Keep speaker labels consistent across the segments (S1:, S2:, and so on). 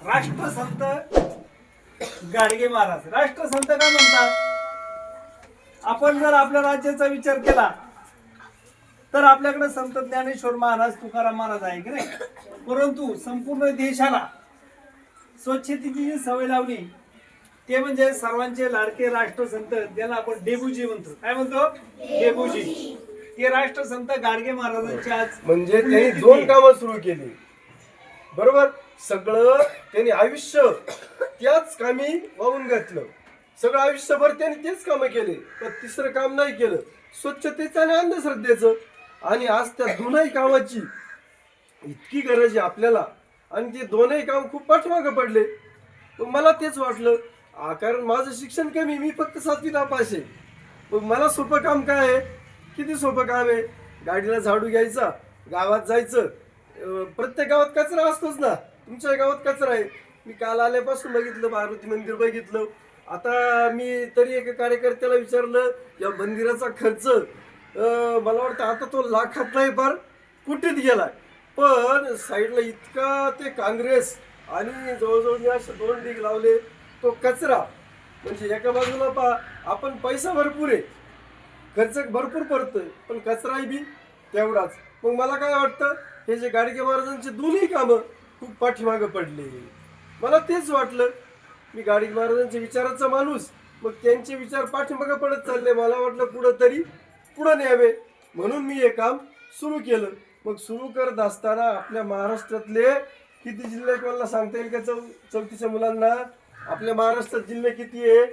S1: राष्ट्रसंत गाडगे महाराज. राष्ट्रसंत काय म्हणतात? आपण जर आपल्या राज्याचा विचार केला तर आपल्याकडे संत ज्ञानेश्वर महाराज तुकाराम महाराज आहे की नाही? परंतु संपूर्ण देशाला स्वच्छतेची जी सवय लावली ते म्हणजे सर्वांचे लाडके राष्ट्रसंत ज्याला आपण डेबूजी म्हणतो. काय म्हणतो? डेबूजी. ते राष्ट्रसंत गाडगे महाराजांच्या आज
S2: म्हणजे त्यांनी दोन कामं सुरू केली. बरोबर? सगळं त्यांनी आयुष्य त्याच कामी वाहून घातलं. सगळं आयुष्यभर त्यांनी तेच कामं केले पण तिसरं काम नाही केलं. स्वच्छतेचं आणि अंधश्रद्धेचं. आणि आज त्या दोनही कामाची इतकी गरज आहे आपल्याला. आणि ते दोनही काम खूप पाठमागं पडले. मला तेच वाटलं कारण माझं शिक्षण कमी मी फक्त सातवी नापास आहे. मग मला सोपं काम काय आहे? किती सोपं काम आहे? गाडीला झाडू घ्यायचा गावात जायचं. प्रत्येक गावात कचरा असतोच ना. तुमच्या गावात कचरा आहे. मी काल आल्यापासून बघितलं मारुती मंदिर बघितलं. आता मी तरी एका कार्यकर्त्याला विचारलं या मंदिराचा खर्च मला वाटतं आता तो लाखात नाही फार कुठेत गेला? पण साईडला इतका ते काँग्रेस आणि जवळजवळ मी असे दोन डीग लावले तो कचरा. म्हणजे एका बाजूला पा आपण पैसा भरपूर आहे. खर्च भरपूर पडतोय पण कचराही बी तेवढाच. मग मला काय वाटतं हे जे गाडगे महाराजांचे दोन्ही कामं खूप पाठीमागं पडले. मला तेच वाटलं. मी गाडी महाराजांच्या विचाराचा माणूस. मग त्यांचे विचार पाठीमागं पडत चालले. मला वाटलं कुठं तरी पुढं न्यावे. म्हणून मी हे काम सुरू केलं. मग सुरू करत असताना आपल्या महाराष्ट्रातले किती जिल्हे आहेत मला सांगता येईल का चौ चौथीच्या मुलांना? आपल्या महाराष्ट्रात जिल्हे किती आहे?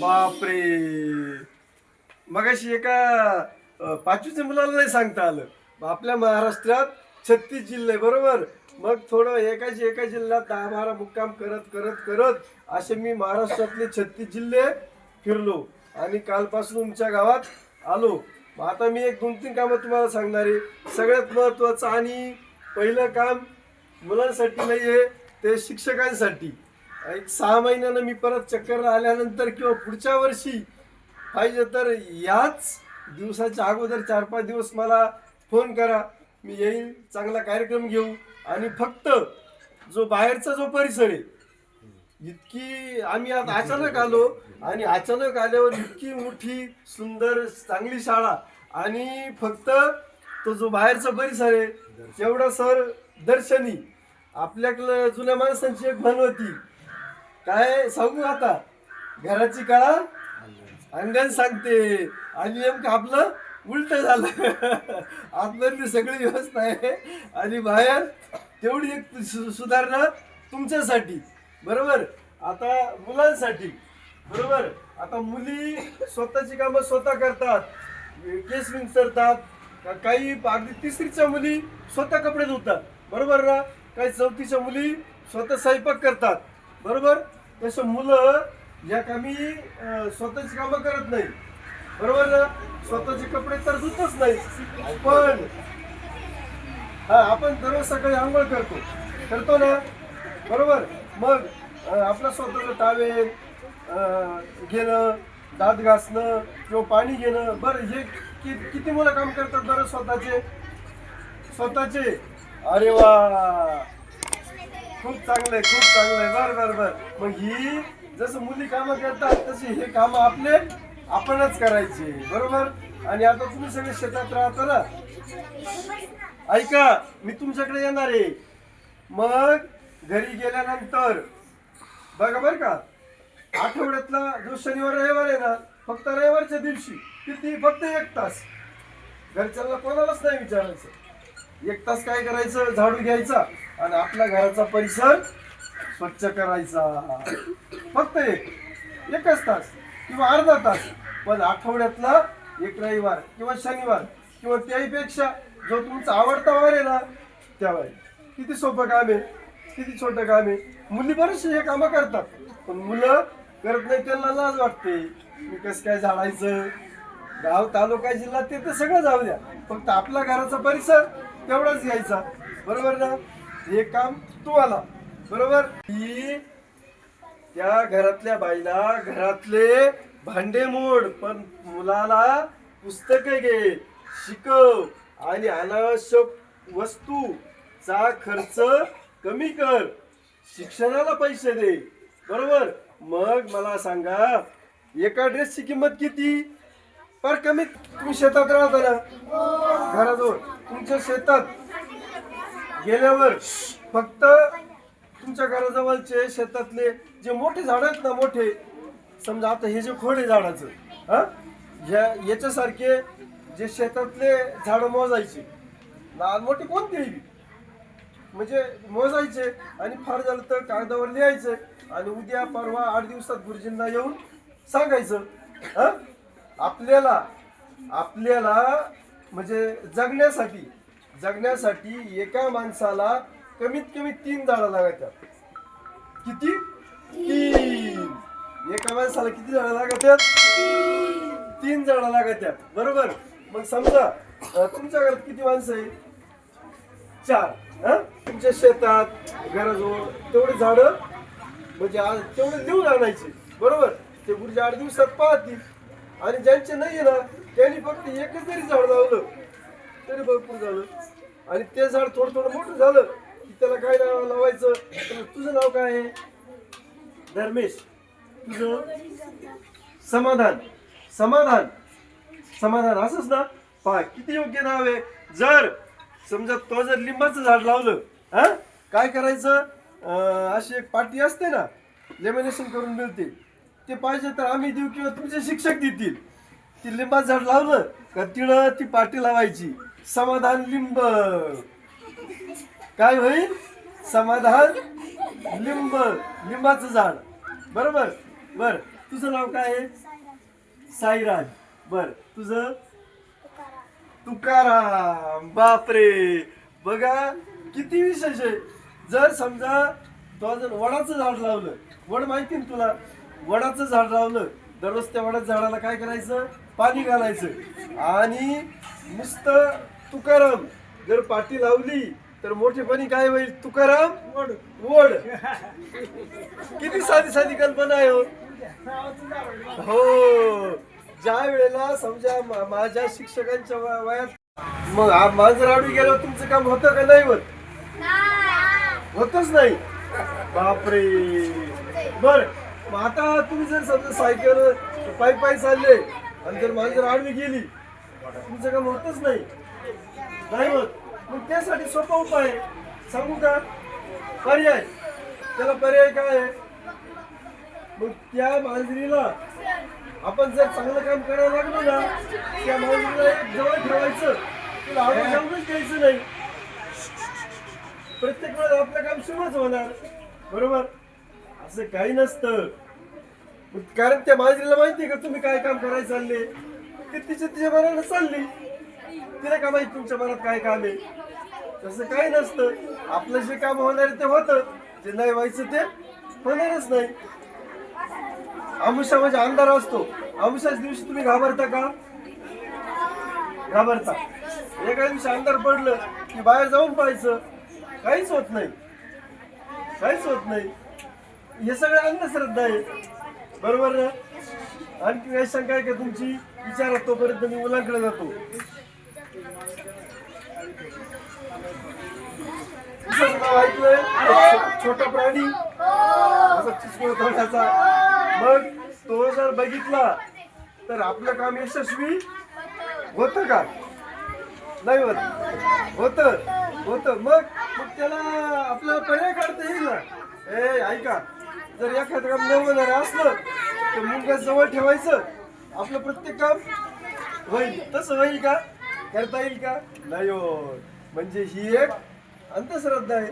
S2: बापरे! मगाशी एका पाचवीच्या मुलाला नाही सांगता आलं. मग आपल्या महाराष्ट्रात छत्तीस जिल्हे बरोबर? मग थोडं एकाच एका जिल्ह्यात दहा बारा मुक्काम करत करत करत असे मी महाराष्ट्रातले छत्तीस जिल्हे फिरलो आणि कालपासून तुमच्या गावात आलो. मग आता मी एक दोन तीन कामं तुम्हाला सांगणार आहे. सगळ्यात महत्त्वाचं आणि पहिलं काम मुलांसाठी नाही आहे ते शिक्षकांसाठी. एक सहा महिन्यानं मी परत चक्कर आल्यानंतर किंवा पुढच्या वर्षी पाहिजे तर याच दिवसाच्या अगोदर चार पाच दिवस मला फोन करा. मी येईल चांगला कार्यक्रम घेऊ. आणि फक्त जो बाहेरचा जो परिसर आहे इतकी आम्ही आता अचानक आलो आणि अचानक आल्यावर इतकी मोठी सुंदर चांगली शाळा आणि फक्त तो जो बाहेरचा परिसर आहे तेवढा सर दर्शनी. आपल्याकडं जुन्या माणसांची एक म्हण होती. काय सांगू आता? घराची कळा? अंगण सांगते. आणि नेमकं आपलं? उलट झालं. आतमधली सगळी व्यवस्था आहे. आणि बाहेर तेवढी एक सु- सुधारणा तुमच्यासाठी. बरोबर? आता मुलांसाठी. बरोबर? आता मुली स्वतःची कामं स्वतः करतात. केस विंचरतात. काही अगदी तिसरीच्या मुली स्वतः कपडे धुतात. बरोबर ना? काही चौथीच्या मुली स्वतः स्वयंपाक करतात. बरोबर? तसं मुलं या कामी स्वतःची कामं करत नाही बरोबर ना? स्वतःचे कपडे तर धुतच नाही पण हा आपण दररोज सकाळी आंघोळ करतो. करतो ना? बरोबर? मग आपला स्वतःचं टावेल घेणं दात घासणं किंवा पाणी घेणं बरं हे कि, किती मुलं काम करतात बरं स्वतःचे? स्वतःचे? अरे वा! खूप चांगलंय खूप चांगलंय. बर बर बर. मग ही जसं मुली कामं करतात तशी हे कामं आपले आपणच करायचे बरोबर? आणि आता तुम्ही सगळे शेतात राहता ना? ऐका मी तुमच्याकडे येणार आहे. मग घरी गेल्यानंतर बघा बरं का आठवड्यातला जो शनिवार रविवार आहे ना फक्त रविवारच्या दिवशी किती? फक्त एक तास. घरच्यांना कोणालाच नाही विचारायचं. एक तास काय करायचं? झाडू घ्यायचा. आणि आपल्या घराचा परिसर स्वच्छ करायचा. फक्त एक. एकच तास. किंवा अर्धा तास. पण आठवड्यातला एक रविवार किंवा शनिवार किंवा त्याहीपेक्षा जो तुमचा आवडता वार आहे ना त्यावर किती सोपं काम आहे किती छोटं काम आहे. मुली बरेचसे हे कामं करतात पण मुलं करत नाही त्यांना लाज वाटते. मी कसं काय झाडायचं? गाव तालुका जिल्हा ते तर सगळं जाऊ द्या. फक्त आपला घराचा परिसर तेवढाच घ्यायचा. बरोबर ना? हे काम तू आला बरोबर? ही त्या घरातल्या बाईला घरातले भांडे मोड पण मुलाला पुस्तके घे शिकव. आणि अनावश्यक वस्तूचा खर्च कमी कर. शिक्षणाला पैसे दे. बरोबर? मग मला सांगा एका ड्रेसची किंमत किती? पर कमीत तुम्ही शेतात राहता ना? घराजवळ. तुमच्या शेतात गेल्यावर फक्त तुमच्या घराजवळचे शेतातले जे मोठे झाड आहेत ना मोठे समजा आता हे जे खोड आहे झाडाचं हा? ह्या याच्यासारखे जे शेतातले झाडं मोजायचे लहान मोठे कोणती बी. म्हणजे मोजायचे आणि फार झालं तर कागदावर लिहायचं आणि उद्या परवा आठ दिवसात गुरुजींना येऊन सांगायचं हा? आपल्याला आपल्याला म्हणजे जगण्यासाठी जगण्यासाठी एका माणसाला कमीत कमी तीन झाडं लागायच्या. किती? तीन. एका माणसाला किती झाडं लागतात तीन झाडं लागतात बरोबर? मग समजा तुमच्या घरात किती माणसं आहे चार. हा तुमच्या शेतात घराजवळ तेवढे झाड म्हणजे आज तेवढे देऊन आणायचे. बरोबर? ते गुरुजी आठ दिवसात पाहतील. आणि ज्यांचे नाही ना त्यांनी फक्त एकच जरी झाड लावलं तरी भरपूर झालं. आणि ते झाड थोडं थोडं मोठं झालं की त्याला काय नाव लावायचं? तर तुझं नाव काय आहे? धर्मेश. तुझं? समाधान. समाधान. समाधान असंच ना? पहा किती योग्य नाव आहे. जर समजा तो जर लिंबाचं झाड लावलं हा? काय करायचं? अशी एक पाटी असते ना लेमिनेशन करून मिळते ते पाहिजे तर आम्ही देऊ किंवा तुमचे शिक्षक देतील. ती लिंबाचं झाड लावलं का तिळं ती पाटी लावायची. समाधान लिंब. काय होईल? समाधान लिंब. लिंबाचं झाड. बरोबर? बर तुझं नाव काय आहे? साईराज. बर तुझं? तुकाराम. बापरे. बघा किती विशेष आहे. जर समजा तो जर वडाचं झाड लावलं वड माहिती ना तुला? वडाचं झाड लावलं दररोज त्या वडाच्या झाडाला काय करायचं? पाणी घालायचं. आणि नुसतं तुकाराम जर पाठी लावली तर मोठेपणी काय होईल? तुकाराम वड. वड. किती साधी साधी कल्पना आहे हो. हो. ज्या वेळेला समजा मा- माझ्या शिक्षकांच्या व- वयात मग आ- माझं राडू गेलो तुमचं काम होतं का नाही होत? होतच नाही. बापरे. बर. मग आता तुम्ही जर समजा सायकल पायी पायी चालले आणि जर माझी जर आडवी गेली तुमचं काम होतच नाही. नाही होत. मग त्यासाठी सोपा उपाय आहे. सांगू का? पर्याय. त्याला पर्याय काय आहे? मग त्या मांजरीला आपण जर चांगलं काम करायला लागलो ना त्या मांजरीला एक जवळ ठेवायचं. तिला आवडून जाऊनच द्यायचं नाही. प्रत्येक वेळेस आपलं काम सुरूच होणार. बरोबर? असं काही नसतं. मग कारण त्या मांजरीला माहिती का तुम्ही काय काम करायला चालले? ते तिच्या तिच्या मनानं चालली. तिला का माहिती तुमच्या मनात काय काम आहे? तसं काही नसतं. आपलं जे काम होणार आहे ते होतं. जे नाही व्हायचं ते होणारच नाही. अमुषा म्हणजे अंधार असतो. अमुषाच दिवशी तुम्ही घाबरता का? घाबरता. एका दिवशी अंधार पडलं की बाहेर जाऊन पाहायचं. काहीच होत नाही. काहीच होत नाही. हे सगळं अंधश्रद्धा आहे बरोबर ना? आणखी काही शंका आहे का तुमची? विचारा तोपर्यंत मी मुलांकडे जातो. नाव ऐकलंय? छोटा प्राणी? असा चिचकुळ तोंडाचा. मग तो जर बघितला तर आपलं काम यशस्वी होत का? नाही होत. होत. होत. मग मग त्याला आपल्याला पर्याय काढता येईल ना? ए ऐका. जर एखादं काम न होणार असलं तर मुलगा जवळ ठेवायचं. आपलं प्रत्येक काम होईल. तसं होईल का? करता येईल का? नाही हो म्हणजे ही एक अंधश्रद्धा आहे.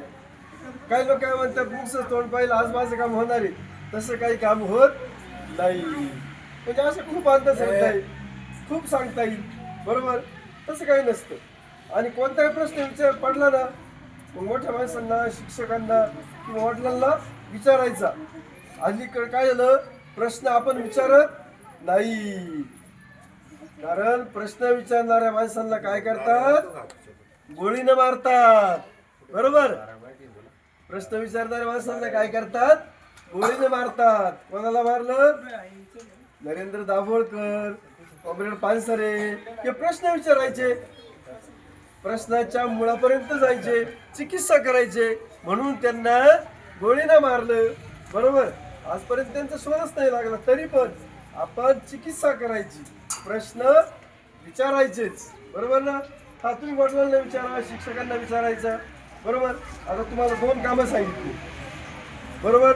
S2: काही लोक काय म्हणतात मुसच तोंड पाहिलं आज माझं काम होणार आहे. तसं काही काम होत नाही. म्हणजे असं खूप अंधश्रद्धा आहे खूप सांगता येईल. बरोबर? तसं काही नसतं. आणि कोणताही प्रश्न विचार पडला ना मग मोठ्या माणसांना शिक्षकांना किंवा वडिलांना विचारायचा. अलीकडे काय झालं? प्रश्न आपण विचारत नाही. कारण प्रश्न विचारणाऱ्या माणसांना काय करतात? गोळीनं मारतात. बरोबर? प्रश्न विचारणाऱ्या माणसांना काय करतात? गोळीनं मारतात. कोणाला मारलं? नरेंद्र दाभोळकर कॉम्रेड पानसरे. हे प्रश्न विचारायचे. प्रश्नाच्या मुळापर्यंत जायचे चिकित्सा करायचे. म्हणून त्यांना गोळीनं मारलं. बरोबर? आजपर्यंत त्यांचा शोधच नाही लागला. तरी पण आपण चिकित्सा करायची. प्रश्न विचारायचेच. बरोबर ना? हा तुम्ही वडिलांना विचारा शिक्षकांना विचारायचा. बरोबर? आता तुम्हाला दोन कामं सांगितली. बरोबर?